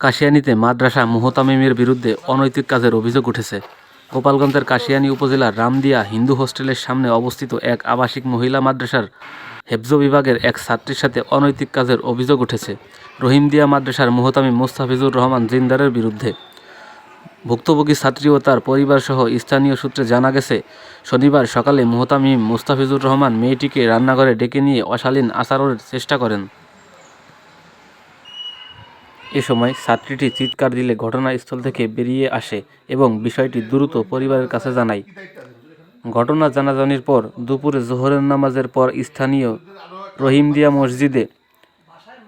কাশিয়ানীতে মাদ্রাসা মুহতামিমের বিরুদ্ধে অনৈতিক কাজের অভিযোগ উঠেছে। গোপালগঞ্জের কাশিয়ানী উপজেলার রামদিয়া হিন্দু হোস্টেলের সামনে অবস্থিত এক আবাসিক মহিলা মাদ্রাসার হেফজ বিভাগের এক ছাত্রীর সাথে অনৈতিক কাজের অভিযোগ উঠেছে। রহিমদিয়া মাদ্রাসার মুহতামিম মুস্তাফিজুর রহমান জিন্দারের বিরুদ্ধে। ভুক্তভোগী ছাত্রী ও তার পরিবারসহ স্থানীয় সূত্রে জানা গেছে, শনিবার সকালে মুহতামিম মুস্তাফিজুর রহমান মেয়েটিকে রান্নাঘরে ডেকে নিয়ে অশালীন আচরণের চেষ্টা করেন। এ সময় ছাত্রীটি চিৎকার দিলে ঘটনাস্থল থেকে বেরিয়ে আসে এবং বিষয়টি দ্রুত পরিবারের কাছে জানায়। ঘটনা জানাজানির পর দুপুরে জোহরের নামাজের পর স্থানীয় রহিমদিয়া মসজিদে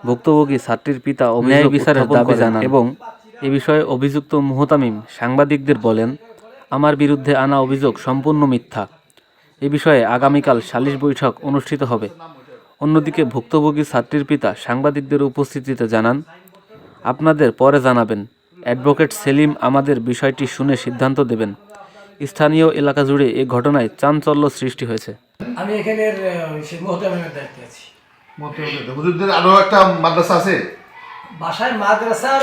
ভুক্তভোগী ছাত্রীর পিতা ন্যায় বিচারের দাবি জানান। এবং এ বিষয়ে অভিযুক্ত মুহতামিম সাংবাদিকদের বলেন আমার বিরুদ্ধে আনা অভিযোগ সম্পূর্ণ মিথ্যা। এ বিষয়ে আগামীকাল সালিশ বৈঠক অনুষ্ঠিত হবে। অন্যদিকে ভুক্তভোগী ছাত্রীর পিতা সাংবাদিকদের উপস্থিতিতে জানান আপনাদের পরে জানাবেন। অ্যাডভোকেট সেলিম আমাদের বিষয়টি শুনে সিদ্ধান্ত দেবেন। স্থানীয় এলাকা জুড়ে এ ঘটনায় চাঞ্চল্য সৃষ্টি হয়েছে। আমি এখানের মোহতামিমের দায়িত্বে আছি। হুজুরদের আরও একটা মাদ্রাসা আছে? বাসায় মাদ্রাসার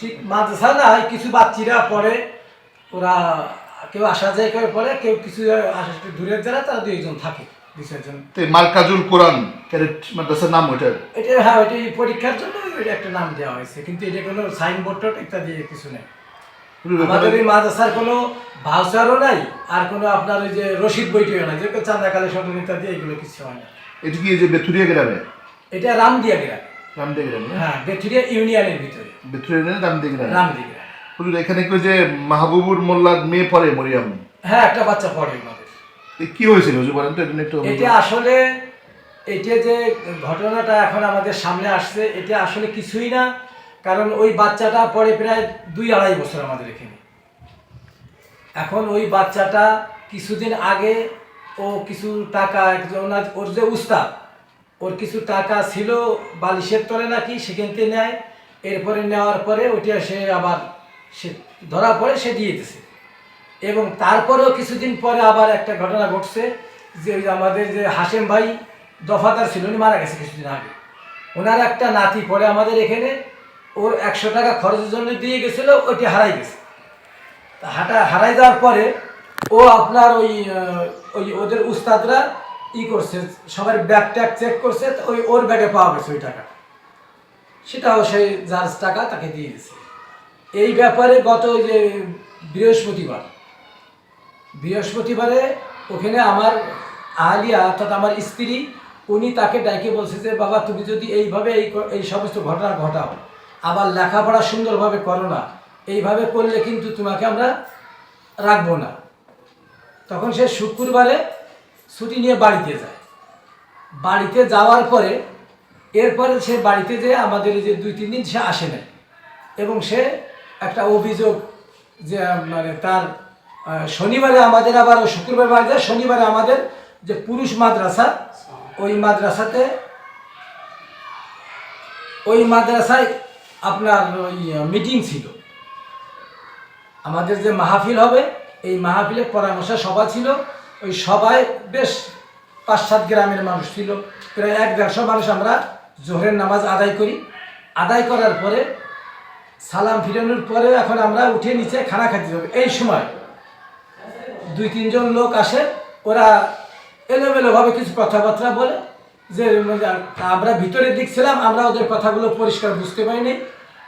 ঠিক মাদ্রাসা না কিছু বাচ্চিরা পড়ে ওরা কেউ আসা যায় করে পড়ে কেউ কিছু আসা দূরের যারা তারা দুইজন থাকে। তো মার্কাজুল কোরআন ক্যারেট মাদ্রাসার নাম ওইটার এটা হ্যাঁ ওইটা পরীক্ষার জন্য ওইটা একটা নাম দেওয়া হয়েছে কিন্তু এটা কোনো সাইনবোর্ড ইত্যাদি কিছু নেই। আমাদের এই মাদ্রাসার কোনো ভাউচারও নাই আর কোনো আপনার ওই যে রসিদ বইটিও নাই যেরকম চাঁদা কালেকশন ইত্যাদি এগুলো কিছু হয় না। এটা কি এই যে বেথুরিয়া গ্রামে? এটা রামদিয়া গ্রাম। রামদিয়া গ্রামে হ্যাঁ বেথুরিয়া ইউনিয়নের ভিতরে। বেথুরিয়া না রামদিয়া গ্রামে? রামদিয়া গ্রাম। এখানে কি যে মাহবুবুর মোল্লার মেয়ে পড়ে মরিয়াম? হ্যাঁ একটা বাচ্চা পড়ে কি হয়েছিল? বলেন তো এটা একটু এটা আসলে এটা যে ঘটনাটা এখন আমাদের সামনে আসছে এটা আসলে কিছুই না কারণ ওই বাচ্চাটা পরে প্রায় দুই আড়াই বছর আমাদের এখানে। এখন ওই বাচ্চাটা কিছুদিন আগে ও কিছু টাকা একজন ওর যে উস্তাদ ওর কিছু টাকা ছিল বালিশের তলে নাকি সেখান থেকে নেয়। এরপরে নেওয়ার পরে ওইটা সে আবার সে ধরা পড়ে সে দিয়ে দিতেছে এবং তারপরেও কিছুদিন পরে আবার একটা ঘটনা ঘটছে যে আমাদের যে হাসেম ভাই দফাদার ছিল, উনি মারা গেছে কিছুদিন আগে। ওনার একটা নাতি পরে আমাদের এখানে ওর একশো টাকা খরচের জন্য দিয়ে গেছিল, ওইটি হারাই গেছে। হাঁটা, হারাই যাওয়ার পরে ও আপনার ওই ওই ওদের উস্তাদরা ই করছে, সবার ব্যাগ ট্যাগ চেক করছে ওই ওর ব্যাগে পাওয়া গেছে ওই টাকা। সেটাও সেই যার টাকা তাকে দিয়ে দিয়েছে এই ব্যাপারে গত ওই যে বৃহস্পতিবার বৃহস্পতিবারে ওখানে আমার আলিয়া, অর্থাৎ আমার স্ত্রী, উনি তাকে ডাইকে বলছে যে, বাবা, তুমি যদি এইভাবে এই এই সমস্ত ঘটনা ঘটাও, আবার লেখাপড়া সুন্দরভাবে করো না, এইভাবে করলে কিন্তু তোমাকে আমরা রাখব না। তখন সে শুক্রবারে ছুটি নিয়ে বাড়িতে যায়। বাড়িতে যাওয়ার পরে, এরপরে সে বাড়িতে যেয়ে আমাদের যে দুই, তিন দিন সে আসে না এবং সে একটা অভিযোগ যে মানে তার শনিবারে আমাদের আবার, ও শুক্রবার বাড়ি যায়, শনিবারে আমাদের যে পুরুষ মাদ্রাসা, ওই মাদ্রাসাতে, ওই মাদ্রাসায় আপনার ওই মিটিং ছিল। আমাদের যে মাহফিল হবে, এই মাহফিলের পরামর্শ সভা ছিল। ওই সভায় বেশ পাঁচ সাত গ্রামের মানুষ ছিল। প্রায় এক দেড়শো মানুষ আমরা জোহরের নামাজ আদায় করি। আদায় করার পরে সালাম ফিরানোর পরে এখন আমরা উঠে নিচে খানা খাইতে যাব এই সময় দুই, তিনজন লোক আসে, ওরা এলোমেলোভাবে কিছু কথাবার্তা বলে, যে আমরা ভিতরের দিক ছিলাম, আমরা ওদের কথাগুলো পরিষ্কার বুঝতে পারিনি।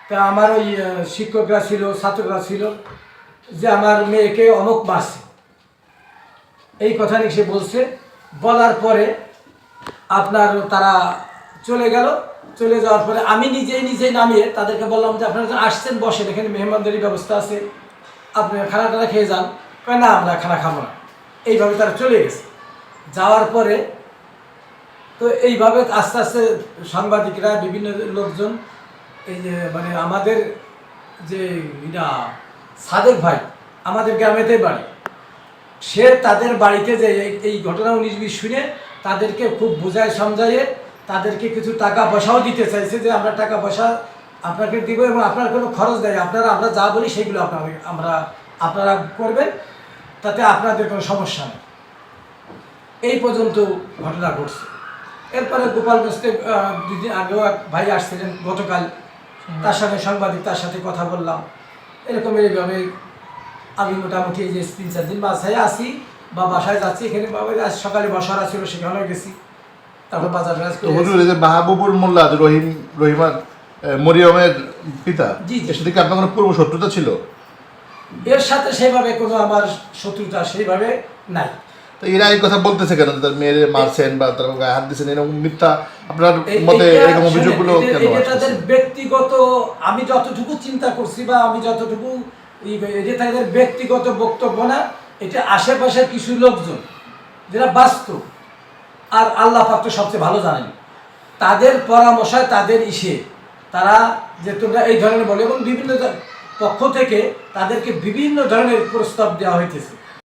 তা আমার ওই শিক্ষকরা ছিল, ছাত্ররা ছিল, যে আমার মেয়েকে অমুক মারছে। এই কথা নিয়ে সে বলছে। বলার পরে আপনার তারা চলে গেল। চলে যাওয়ার পরে আমি নিজেই নিজেই নামিয়ে তাদেরকে বললাম যে আপনারা আসছেন, বসেন, এখানে মেহমানদারি ব্যবস্থা আছে। আপনি খানা টানা খেয়ে যান। কয়, না, আমরা খানা খাব না। এইভাবে তারা চলে গেছে। যাওয়ার পরে তো এইভাবে আস্তে আস্তে সাংবাদিকরা, বিভিন্ন লোকজন, এই যে মানে আমাদের যে এটা সাদেক ভাই, আমাদের গ্রামেতে বাড়ি। সে তাদের বাড়িতে যে এই- ঘটনা উনিশ শুনে, তাদেরকে খুব বোঝায়, সমঝাইয়ে তাদেরকে কিছু টাকা পয়সাও দিতে চাইছে যে, আমরা টাকা পয়সা আপনাকে দিব এবং আপনার কোনো খরচ দেয় আপনারা, আমরা যা বলি সেগুলো আপনাদের আমরা, আপনারা করবেন। তাতে আপনাদের কোনো সমস্যা নেই। এই পর্যন্ত ঘটনা ঘটছে। এরপরে গোপালগঞ্জতে আহ, দুদিন আগেও এক ভাই আসছিলেন গতকাল। তার সঙ্গে সাংবাদিক তার সাথে কথা বললাম। এরকম এইভাবে আমি মোটামুটি এই যে তিন চার দিন বাসায় আসি বা বাসায় যাচ্ছি। এখানে বাবা আজ সকালে বসারা ছিল সেখানেও গেছি। তারপর বাজার মাহবুবুর মোল্লা রহিম রহিমান মরিয়মের পিতা জি। এর আপনার কোনো পূর্ব শত্রুতা ছিল? এর সাথে সেভাবে কোনো আমার শত্রুতা সেইভাবে নাই। তো এরা এই কথা বলতেছে কেন? যে তার মেয়েরে মারছেন বা তার গায়ে হাত দিচ্ছেন এরকম মিথ্যা আপনার মতে এরকম অভিযোগগুলো কেন তাদের ব্যক্তিগত আমি যতটুকু চিন্তা করছি বা আমি যতটুকু এটা তাদের ব্যক্তিগত বক্তব্য না এটা আশেপাশের কিছু লোকজন যারা বাস্তব আর আল্লাহ পাক তো সবচেয়ে ভালো জানেন তাদের পরামর্শ তাদের ইসে তারা যে তোমরা এই ধরনের বলে এবং বিভিন্ন পক্ষ থেকে তাদেরকে বিভিন্ন ধরনের প্রস্তাব দেওয়া হইতেছে।